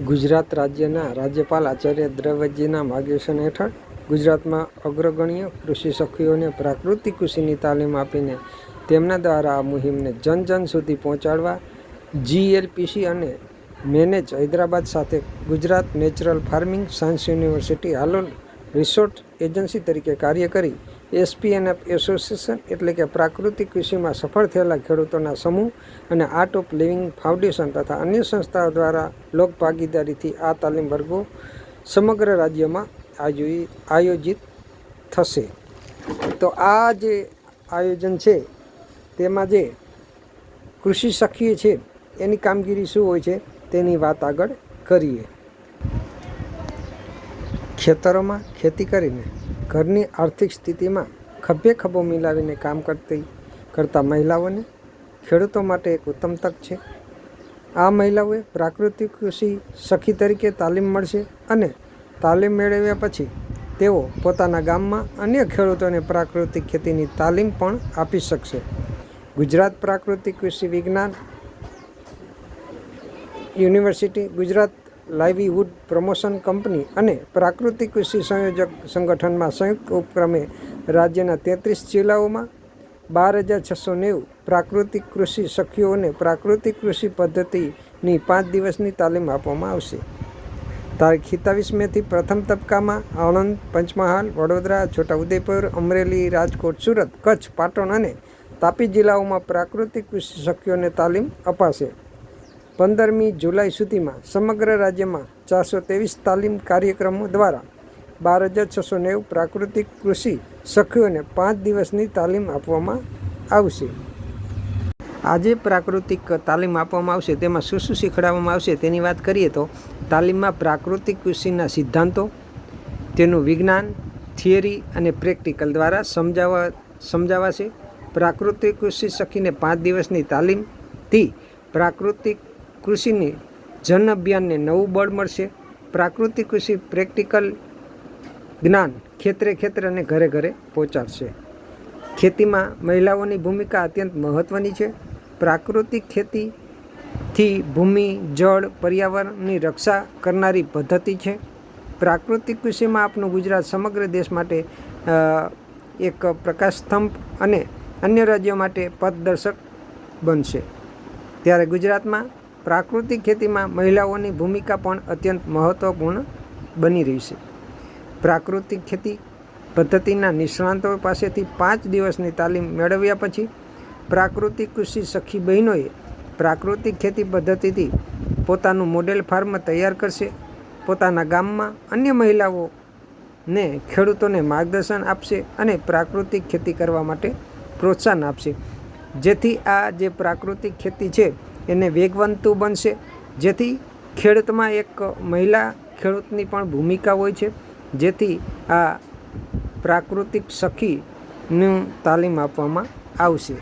ગુજરાત રાજ્યના રાજ્યપાલ આચાર્ય દ્રવ્યજીના માર્ગદર્શન હેઠળ ગુજરાતમાં અગ્રગણ્ય કૃષિ સખીઓને પ્રાકૃતિક કૃષિની તાલીમ આપીને તેમના દ્વારા આ મુહિમને જન જન સુધી પહોંચાડવા જીએલપીસી અને મેનેજ હૈદરાબાદ સાથે Gujarat natural farming science university Halol resort agency તરીકે કાર્ય કરી એસપીએનએફ એસોસિએશન એટલે કે પ્રાકૃતિક કૃષિમાં સફળ થયેલા ખેડૂતોના સમૂહ અને આર્ટ ઓફ લિવિંગ ફાઉન્ડેશન તથા અન્ય સંસ્થાઓ દ્વારા લોક ભાગીદારીથી આ તાલીમ વર્ગો સમગ્ર રાજ્યમાં આયોજિત થશે. તો આ જે આયોજન છે, તેમાં જે કૃષિ સખીએ છે, એની કામગીરી શું હોય છે, તેની વાત આગળ કરીએ. ખેતરોમાં ખેતી કરીને ઘરની આર્થિક સ્થિતિમાં ખભે ખભો મિલાવીને કામ કરતી કરતા મહિલાઓને ખેડૂતો માટે એક ઉત્તમ તક છે. આ મહિલાઓએ પ્રાકૃતિક કૃષિ સખી તરીકે તાલીમ મળશે અને તાલીમ મેળવ્યા પછી તેઓ પોતાના ગામમાં અન્ય ખેડૂતોને પ્રાકૃતિક ખેતીની તાલીમ પણ આપી શકશે. ગુજરાત પ્રાકૃતિક કૃષિ વિજ્ઞાન university Gujarat livelihood promotion company અને પ્રાકૃતિક કૃષિ સંયોજક સંગઠનમાં સંયુક્ત ઉપક્રમે રાજ્યના તેત્રીસ જિલ્લાઓમાં બાર હજાર છસો નેવું પ્રાકૃતિક કૃષિ સખીઓને પ્રાકૃતિક કૃષિ પદ્ધતિની પાંચ દિવસની તાલીમ આપવામાં આવશે. તારીખ સત્તાવીસ મેથી પ્રથમ તબક્કામાં આણંદ, પંચમહાલ, વડોદરા, છોટાઉદેપુર, અમરેલી, રાજકોટ, સુરત, કચ્છ, પાટણ અને તાપી જિલ્લાઓમાં પ્રાકૃતિક કૃષિ સખીઓને તાલીમ અપાશે. પંદરમી જુલાઈ સુધીમાં સમગ્ર રાજ્યમાં ચારસો ત્રેવીસ તાલીમ કાર્યક્રમો દ્વારા બાર હજાર છસો નેવું પ્રાકૃતિક કૃષિ સખીઓને પાંચ દિવસની તાલીમ આપવામાં આવશે. આજે પ્રાકૃતિક તાલીમ આપવામાં આવશે, તેમાં શું શું શીખવાડવામાં આવશે તેની વાત કરીએ તો તાલીમમાં પ્રાકૃતિક કૃષિના સિદ્ધાંતો, તેનું વિજ્ઞાન, થિયરી અને પ્રેક્ટિકલ દ્વારા સમજાવવા, સમજાવાશે. પ્રાકૃતિક કૃષિ સખીને પાંચ દિવસની તાલીમથી પ્રાકૃતિક કૃષિની જન અભિયાનને નવું બળ મળશે. પ્રાકૃતિક કૃષિ પ્રેક્ટિકલ જ્ઞાન ખેતરે ખેતરે અને ઘરે ઘરે પહોંચાડશે. ખેતીમાં મહિલાઓની ભૂમિકા અત્યંત મહત્ત્વની છે. પ્રાકૃતિક ખેતીથી ભૂમિ, જળ, પર્યાવરણની રક્ષા કરનારી પદ્ધતિ છે. પ્રાકૃતિક કૃષિમાં આપણું ગુજરાત સમગ્ર દેશ માટે એક પ્રકાશ સ્તંભ અને અન્ય રાજ્યો માટે પથદર્શક બનશે. ત્યારે ગુજરાતમાં પ્રાકૃતિક ખેતીમાં મહિલાઓની ભૂમિકા પણ અત્યંત મહત્ત્વપૂર્ણ બની રહી છે. પ્રાકૃતિક ખેતી પદ્ધતિના નિષ્ણાંતો પાસેથી પાંચ દિવસની તાલીમ મેળવ્યા પછી પ્રાકૃતિક કૃષિ સખી બહેનોએ પ્રાકૃતિક ખેતી પદ્ધતિથી પોતાનું મોડેલ ફાર્મ તૈયાર કરશે. પોતાના ગામમાં અન્ય મહિલાઓને ખેડૂતોને માર્ગદર્શન આપશે અને પ્રાકૃતિક ખેતી કરવા માટે પ્રોત્સાહન આપશે. જેથી આ જે પ્રાકૃતિક ખેતી છે એને વેગવંતું બનશે. જેથી ખેડૂતમાં એક મહિલા ખેડૂતની પણ ભૂમિકા હોય છે. જેથી આ પ્રાકૃતિક સખીનું તાલીમ આપવામાં આવશે.